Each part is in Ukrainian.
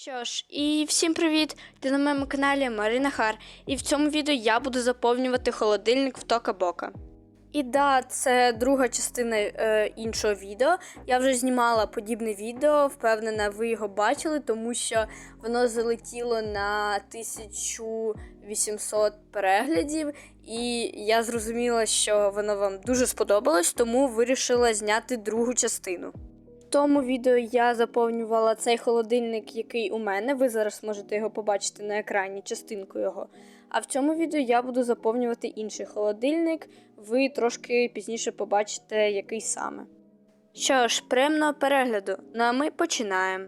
Що ж, і всім привіт! Ти на моєму каналі Марина Хар, і в цьому відео я буду заповнювати холодильник в Тока Бока. І да, це друга частина е, іншого відео. Я вже знімала подібне відео, впевнена, ви його бачили, тому що воно залетіло на 1800 переглядів, і я зрозуміла, що воно вам дуже сподобалось, тому вирішила зняти другу частину. Тому відео я заповнювала цей холодильник, який у мене. Ви зараз можете його побачити на екрані, частинку його. А в цьому відео я буду заповнювати інший холодильник. Ви трошки пізніше побачите, який саме. Що ж, приємного перегляду. Ну а ми починаємо.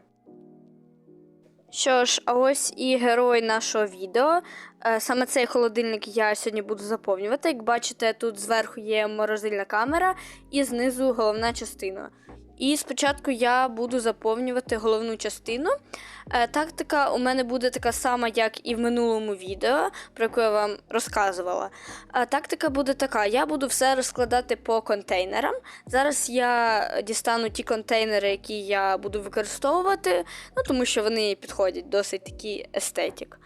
Що ж, а ось і герой нашого відео. Е, Саме цей холодильник я сьогодні буду заповнювати. Як бачите, тут зверху є морозильна камера і знизу головна частина. І спочатку я буду заповнювати головну частину. Е, Тактика у мене буде така сама, як і в минулому відео, про яку я вам розказувала. Е, Тактика буде така: я буду все розкладати по контейнерам. Зараз я дістану ті контейнери, які я буду використовувати, ну тому що вони підходять досить такий естетик.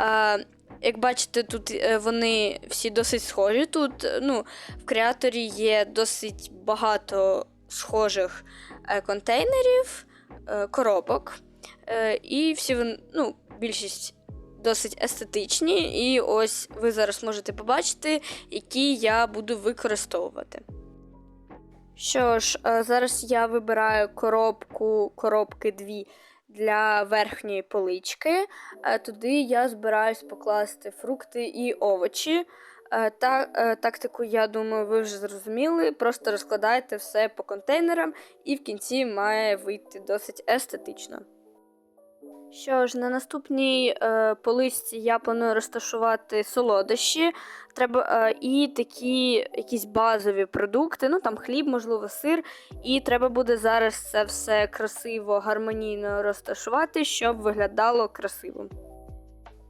Е, Як бачите, тут вони всі досить схожі. Тут ну, в креаторі є досить багато схожих е, контейнерів, е, коробок. Е, І всі ну, більшість досить естетичні. І ось ви зараз можете побачити, які я буду використовувати. Що ж, зараз я вибираю коробку, коробки дві для верхньої полички. Туди я збираюсь покласти фрукти і овочі. Е, Та, е, тактику, я думаю, ви вже зрозуміли. Просто розкладайте все по контейнерам, і в кінці має вийти досить естетично. Що ж, на наступній е, поличці я планую розташувати солодощі. Треба е, і такі якісь базові продукти, ну там хліб, можливо, сир. І треба буде зараз це все красиво, гармонійно розташувати, щоб виглядало красиво.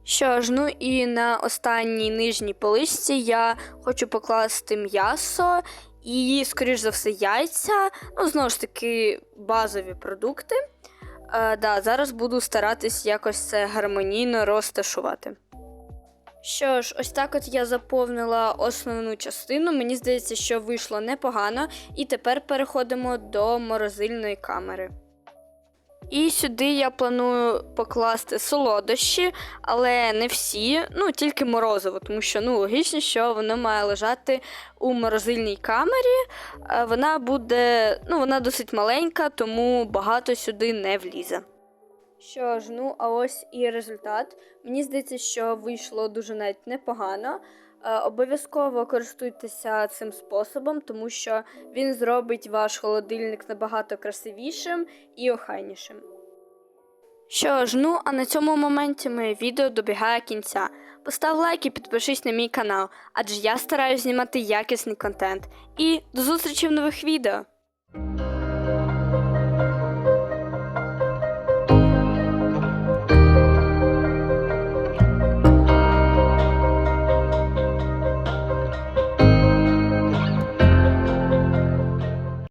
Що ж, ну і на останній нижній поличці я хочу покласти м'ясо і, скоріш за все, яйця. Ну, знову ж таки, базові продукти. Е, да, зараз буду старатись якось це гармонійно розташувати. Що ж, ось так от я заповнила основну частину. Мені здається, що вийшло непогано. І тепер переходимо до морозильної камери. І сюди я планую покласти солодощі, але не всі, ну тільки морозиво, тому що ну логічно, що воно має лежати у морозильній камері. Е, Вона буде, ну вона досить маленька, тому багато сюди не влізе. Що ж, ну а ось і результат. Мені здається, що вийшло дуже навіть непогано. Е, Обов'язково користуйтеся цим способом, тому що він зробить ваш холодильник набагато красивішим і охайнішим. Що ж, ну а на цьому моменті моє відео добігає кінця. Постав лайк і підпишись на мій канал, адже я стараюсь знімати якісний контент. І до зустрічі в нових відео!